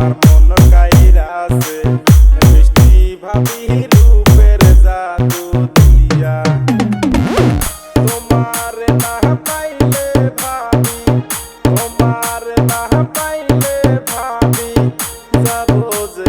আমার মন কাইরা আছে। মিষ্টি ভাবি রূপের জাদু দিয়া। তোমার না পাইলে ভাবি, তোমার না পাইলে ভাবি। যাব যে